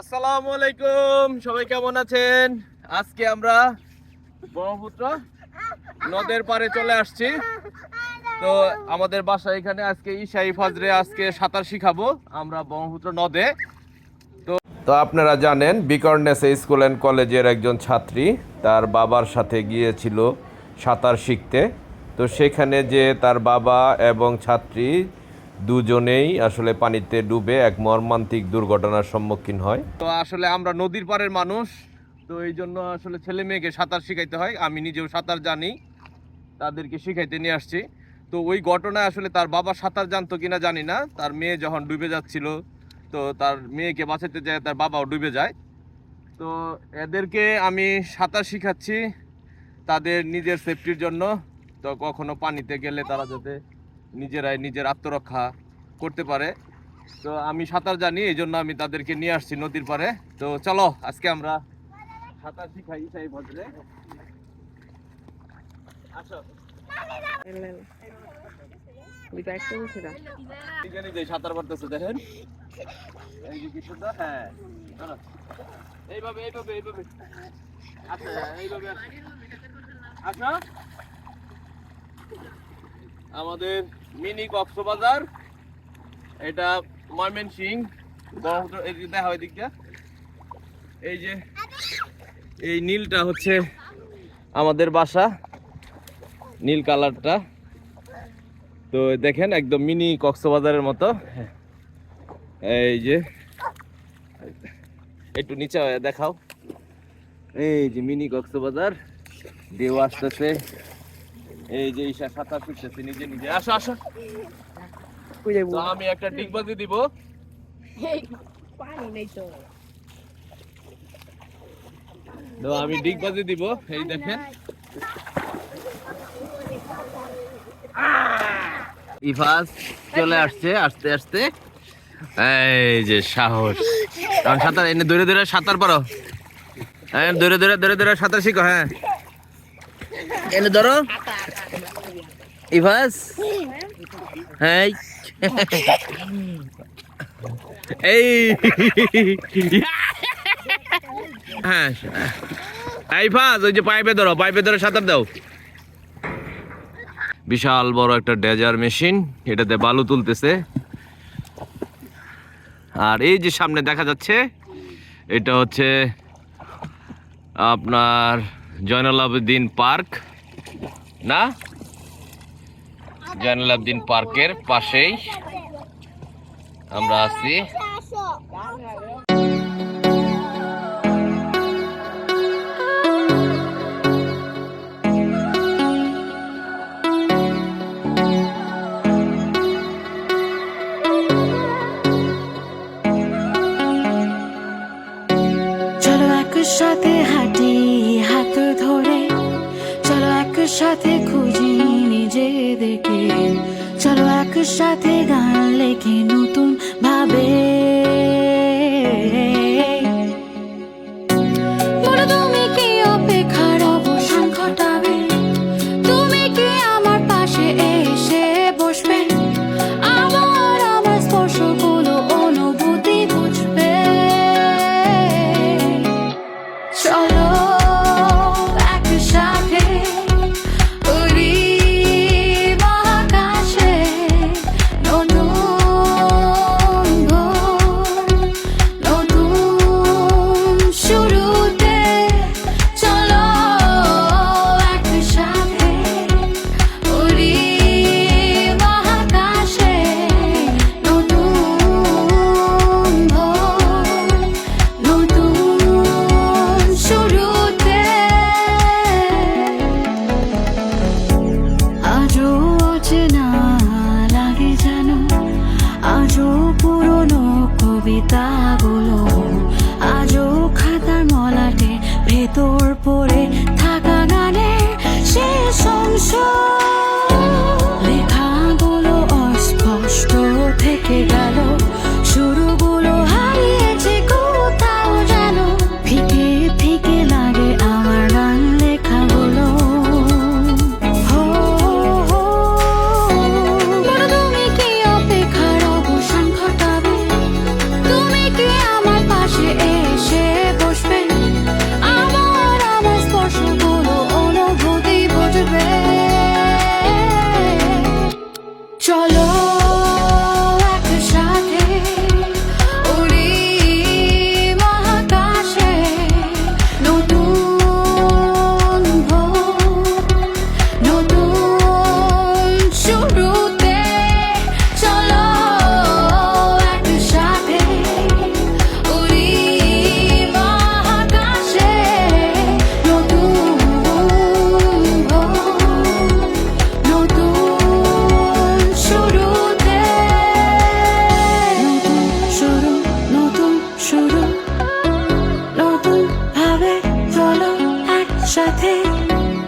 আসসালামু আলাইকুম, সবাই কেমন আছেন? আজকে আমরা ব্রহ্মপুত্র নদের পাড়ে চলে আসছি। তো আমাদের বাসা এখানে আজকে ঈশাই ফাজরে আজকে সাঁতার শিখাবো, আমরা ব্রহ্মপুত্র নদে। তো তো আপনারা জানেন বিকর্নেস স্কুল অ্যান্ড কলেজের একজন ছাত্রী, তার বাবার সাথে গিয়েছিল সাঁতার শিখতে। তো সেখানে যে তার বাবা এবং ছাত্রী দুজনেই আসলে পানিতে ডুবে এক মর্মান্তিক দুর্ঘটনার সম্মুখীন হয়। তো আসলে আমরা নদীর পাড়ের মানুষ, তো এই জন্য আসলে ছেলে মেয়েকে সাঁতার শিখাইতে হয়। আমি নিজেও সাঁতার জানি, তাদেরকে শিখাইতে নিয়ে আসছি। তো ওই ঘটনায় আসলে তার বাবা সাঁতার জানতো কিনা জানি না। তার মেয়ে যখন ডুবে যাচ্ছিল, তো তার মেয়েকে বাঁচাতে যায়, তার বাবাও ডুবে যায়। তো এদেরকে আমি সাঁতার শিখাচ্ছি, তাদের নিজের সেফটির জন্য। তো কখনো পানিতে গেলে তারা যাতে নিজেরাই নিজের আত্মরক্ষা করতে পারে। তো আমি সাঁতার জানি এই জন্য আমি তাদেরকে নিয়ে আসছি নদীর পারে তো চলো আজকে আমরা সাঁতার শিখাই সাই ভদ্রে। সাঁতার দেখেন। হ্যাঁ। এইভাবে আচ্ছা আমাদের মিনি কক্সবাজার, এটা ময়মেন সিং দেখা হয় দিকটা এই যে, এই নীলটা হচ্ছে আমাদের বাসা, নীল কালারটা। তো দেখেন, একদম মিনি কক্সবাজারের মতো। এই যে, একটু নিচে দেখাও। এই যে মিনি কক্সবাজার, ঢেউ আসতেছে। এই যে ঈশা সাঁতার শিখতেছে নিজে নিজে। আসো আসো। তো আমি একটা ডিগবাজি দিব। পানি নেই তো। তো আমি ডিগবাজি দিব এই দেখেন। ইফাস চলে আসছে আস্তে আস্তে। এই যে সাহস। কারণ সাঁতার এনে ধরে ধরে সাঁতার পারো। হ্যাঁ ধরে ধরে ধরে ধরে সাঁতার শিখো হ্যাঁ। এনে ধরো। ইফাস হ্যাঁ এই। হ্যাঁ। এই ফাজ, ওই যে পাইপে ধরো, পাইপে ধরে সাঁতার দাও। বিশাল বড় একটা ডেজার মেশিন, এটাতে বালু তুলতেছে। আর এই যে সামনে দেখা যাচ্ছে, এটা হচ্ছে আপনার জয়নাল আবেদিন পার্ক। না? জয়নাল পার্কের পাশেই। আমরা আছি। চলো একসাথে খুঁজি নিজেদেরকে। চলো একসাথে গান লেখে নতুন ভাবে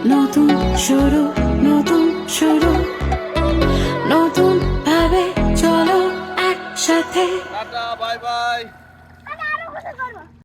নতুন শুরু নতুন শুরু। নতুন ভাবে চলো একসাথে। Bye bye.